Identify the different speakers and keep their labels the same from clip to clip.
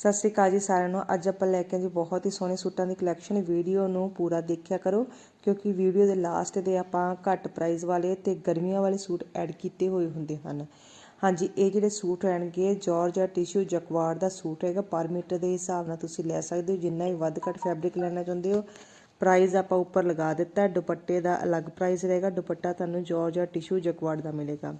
Speaker 1: ਸਤਿ ਸ੍ਰੀ ਅਕਾਲ ਜੀ ਸਾਰਿਆਂ ਨੂੰ। ਅੱਜ ਆਪਾਂ ਲੈ ਕੇ ਆਏ ਜੀ ਬਹੁਤ ਹੀ ਸੋਹਣੇ ਸੂਟਾਂ ਦੀ ਕਲੈਕਸ਼ਨ ਵੀਡੀਓ ਨੂੰ ਪੂਰਾ ਦੇਖਿਆ ਕਰੋ, ਕਿਉਂਕਿ ਵੀਡੀਓ ਦੇ ਲਾਸਟ ਦੇ ਆਪਾਂ ਘੱਟ ਪ੍ਰਾਈਸ ਵਾਲੇ ਤੇ ਗਰਮੀਆਂ ਵਾਲੇ ਸੂਟ ਐਡ ਕੀਤੇ ਹੋਏ ਹੁੰਦੇ ਹਨ। ਹਾਂਜੀ, ਇਹ ਜਿਹੜੇ ਸੂਟ ਰਹਿਣਗੇ ਜਾਰਜਾ ਟਿਸ਼ੂ ਜਕਵਾੜ ਦਾ ਸੂਟ ਹੈਗਾ। ਪਰ ਮੀਟਰ ਦੇ ਹਿਸਾਬ ਨਾਲ ਤੁਸੀਂ ਲੈ ਸਕਦੇ ਹੋ। ਜਿੰਨਾ ਹੀ ਵੱਧ ਘੱਟ ਫੈਬਰਿਕ ਲੈਣਾ ਚਾਹੁੰਦੇ ਹੋ ਪ੍ਰਾਈਜ਼ ਆਪਾਂ ਉੱਪਰ ਲਗਾ ਦਿੱਤਾ, ਦੁਪੱਟੇ ਦਾ ਅਲੱਗ ਪ੍ਰਾਈਜ਼ ਰਹੇਗਾ, ਦੁਪੱਟਾ ਤੁਹਾਨੂੰ ਜਾਰਜਾ ਟਿਸ਼ੂ ਜਕਵਾੜ ਦਾ ਮਿਲੇਗਾ।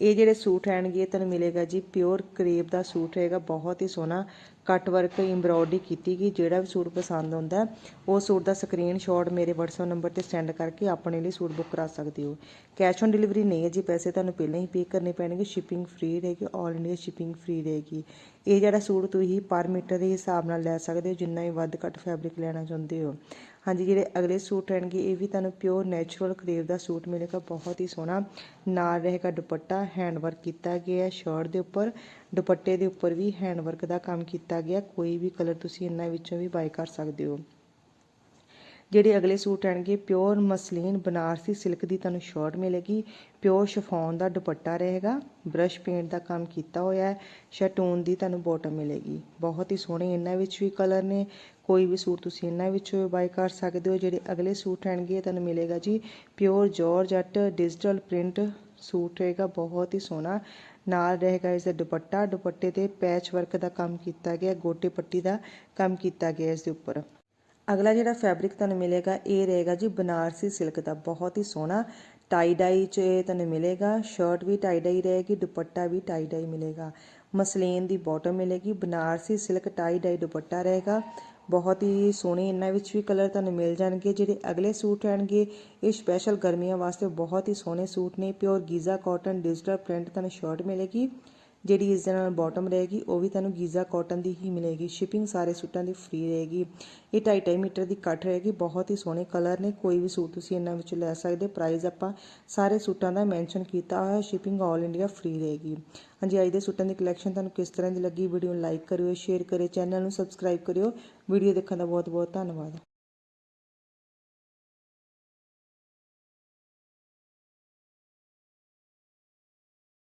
Speaker 1: ਇਹ ਜਿਹੜੇ ਸੂਟ ਹੈਣਗੇ, ਇਹ ਤੁਹਾਨੂੰ ਮਿਲੇਗਾ ਜੀ ਪਿਓਰ ਕਰੇਪ ਦਾ ਸੂਟ ਰਹੇਗਾ, ਬਹੁਤ ਹੀ ਸੋਹਣਾ ਕੱਟ ਵਰਕ ਐਮਬ੍ਰੋਇਡਰੀ ਕੀਤੀ ਗਈ, ਜਿਹੜਾ ਵੀ ਸੂਟ ਪਸੰਦ ਆਉਂਦਾ, ਉਹ ਸੂਟ ਦਾ ਸਕਰੀਨਸ਼ਾਟ ਮੇਰੇ WhatsApp ਨੰਬਰ ਤੇ ਸੈਂਡ ਕਰਕੇ ਆਪਣੇ ਲਈ ਸੂਟ ਬੁੱਕ ਕਰਾ ਸਕਦੇ ਹੋ। ਕੈਸ਼ ਔਨ ਡਿਲੀਵਰੀ ਨਹੀਂ ਹੈ ਜੀ, ਪੈਸੇ ਤੁਹਾਨੂੰ ਪਹਿਲਾਂ ਹੀ ਪੇ ਕਰਨੇ ਪੈਣਗੇ ਸ਼ਿਪਿੰਗ ਫ੍ਰੀ ਰਹੇਗੀ ਆਲ ਇੰਡੀਆ ਸ਼ਿਪਿੰਗ ਫ੍ਰੀ ਰਹੇਗੀ। ਇਹ ਜਿਹੜਾ ਸੂਟ ਤੁਸੀਂ ਪਰ ਮੀਟਰ ਦੇ ਹਿਸਾਬ ਨਾਲ ਲੈ ਸਕਦੇ ਹੋ, ਜਿੰਨਾ ਹੀ ਵੱਧ ਘੱਟ ਫੈਬਰਿਕ ਲੈਣਾ ਚਾਹੁੰਦੇ ਹੋ। ਹਾਂਜੀ, ਜਿਹੜੇ ਅਗਲੇ ਸੂਟ ਰਹਿਣਗੇ, ਇਹ ਵੀ ਤੁਹਾਨੂੰ ਪਿਓਰ ਨੈਚੁਰਲ ਕਰੇਵ ਦਾ ਸੂਟ ਮਿਲੇਗਾ, ਬਹੁਤ ਹੀ ਸੋਹਣਾ। ਨਾਲ ਰਹੇਗਾ ਦੁਪੱਟਾ ਹੈਂਡ ਵਰਕ ਕੀਤਾ ਗਿਆ ਹੈ ਸ਼ਰਟ ਦੇ ਉੱਪਰ। ਦੁਪੱਟੇ ਦੇ ਉੱਪਰ ਵੀ ਹੈਂਡ ਵਰਕ ਦਾ ਕੰਮ ਕੀਤਾ ਗਿਆ, ਕੋਈ ਵੀ ਕਲਰ ਤੁਸੀਂ ਇਹਨਾਂ ਵਿੱਚੋਂ ਵੀ ਬਾਈ ਕਰ ਸਕਦੇ ਹੋ। ਜਿਹੜੇ ਅਗਲੇ ਸੂਟ ਰਹਿਣਗੇ ਪਿਓਰ ਮਸਲੀਨ ਬਨਾਰਸੀ ਸਿਲਕ ਦੀ ਤੁਹਾਨੂੰ ਸ਼ਰਟ ਮਿਲੇਗੀ। ਪਿਓਰ ਸ਼ਫੋਨ ਦਾ ਦੁਪੱਟਾ ਰਹੇਗਾ। ਬ੍ਰਸ਼ ਪੇਂਟ ਦਾ ਕੰਮ ਕੀਤਾ ਹੋਇਆ ਹੈ। ਸ਼ਟੂਨ ਦੀ ਤੁਹਾਨੂੰ ਬਾਟਮ ਮਿਲੇਗੀ। ਬਹੁਤ ਹੀ ਸੋਹਣੇ ਇਹਨਾਂ ਵਿੱਚ ਵੀ ਕਲਰ ਨੇ। ਕੋਈ ਵੀ ਸੂਟ ਤੁਸੀਂ ਇਹਨਾਂ ਵਿੱਚੋਂ ਬਾਈ ਕਰ ਸਕਦੇ ਹੋ। ਜਿਹੜੇ ਅਗਲੇ ਸੂਟ ਰਹਿਣਗੇ ਤੁਹਾਨੂੰ ਮਿਲੇਗਾ ਜੀ pure georgette digital print suit ਰਹੇਗਾ। ਬਹੁਤ ਹੀ ਸੋਹਣਾ। ਨਾਲ ਰਹੇਗਾ ਇਸ ਦਾ ਦੁਪੱਟਾ। ਦੁਪੱਟੇ ਤੇ ਪੈਚ ਵਰਕ ਦਾ ਕੰਮ ਕੀਤਾ ਗਿਆ। ਗੋਟੇ ਪੱਟੀ ਦਾ ਕੰਮ ਕੀਤਾ ਗਿਆ ਇਸ ਦੇ ਉੱਪਰ। ਅਗਲਾ ਜਿਹੜਾ ਫੈਬਰਿਕ ਤੁਹਾਨੂੰ ਮਿਲੇਗਾ, ਇਹ ਰਹੇਗਾ ਜੀ ਬਨਾਰਸੀ ਸਿਲਕ ਦਾ, ਬਹੁਤ ਹੀ ਸੋਹਣਾ ਟਾਈ ਡਾਈ ਚ ਇਹ ਤੁਹਾਨੂੰ ਮਿਲੇਗਾ ਸ਼ਰਟ ਵੀ ਟਾਈ ਡਾਈ ਰਹੇਗੀ, ਦੁਪੱਟਾ ਵੀ ਟਾਈ ਡਾਈ ਮਿਲੇਗਾ, ਮਸਲੀਨ ਦੀ ਬਾਟਮ ਮਿਲੇਗੀ, Banarasi silk tie dye dupatta ਰਹੇਗਾ, ਬਹੁਤ ਹੀ ਸੋਹਣੇ ਇਹਨਾਂ ਵਿੱਚ ਵੀ ਕਲਰ ਤੁਹਾਨੂੰ ਮਿਲ ਜਾਣਗੇ, ਜਿਹੜੇ ਅਗਲੇ ਸੂਟ ਰਹਿਣਗੇ, ਇਹ ਸਪੈਸ਼ਲ ਗਰਮੀਆਂ ਵਾਸਤੇ ਬਹੁਤ ਹੀ ਸੋਹਣੇ ਸੂਟ ਨੇ pure Giza cotton digital print ਤੁਹਾਨੂੰ ਸ਼ਰਟ ਮਿਲੇਗੀ। ਜਿਹੜੀ ਇਸ ਦੇ ਨਾਲ ਬਾਟਮ ਰਹੇਗੀ, ਉਹ ਵੀ ਤੁਹਾਨੂੰ ਗੀਜ਼ਾ ਕਾਟਨ ਦੀ ਹੀ ਮਿਲੇਗੀ। ਸ਼ਿਪਿੰਗ ਸਾਰੇ ਸੂਟਾਂ ਦੀ ਫ੍ਰੀ ਰਹੇਗੀ। ਇਹ 2.5 ਮੀਟਰ ਦੀ ਕੱਟ ਰਹੇਗੀ। ਬਹੁਤ ਹੀ ਸੋਹਣੇ ਕਲਰ ਨੇ। ਕੋਈ ਵੀ ਸੂਟ ਤੁਸੀਂ ਇਹਨਾਂ ਵਿੱਚੋਂ ਲੈ ਸਕਦੇ ਪ੍ਰਾਈਸ ਆਪਾਂ ਸਾਰੇ ਸੂਟਾਂ ਦਾ ਮੈਂਸ਼ਨ ਕੀਤਾ ਹੋਇਆ ਸ਼ਿਪਿੰਗ ਆਲ ਇੰਡੀਆ ਫ੍ਰੀ ਰਹੇਗੀ। ਹਾਂਜੀ, ਅੱਜ ਦੇ ਸੂਟਾਂ ਦੀ ਕਲੈਕਸ਼ਨ ਤੁਹਾਨੂੰ ਕਿਸ ਤਰ੍ਹਾਂ ਦੀ ਲੱਗੀ? ਵੀਡੀਓ ਨੂੰ ਲਾਈਕ ਕਰਿਓ ਸ਼ੇਅਰ ਕਰਿਓ ਚੈਨਲ ਨੂੰ ਸਬਸਕ੍ਰਾਈਬ ਕਰਿਓ। ਵੀਡੀਓ ਦੇਖਣ ਦਾ ਬਹੁਤ ਬਹੁਤ ਧੰਨਵਾਦ।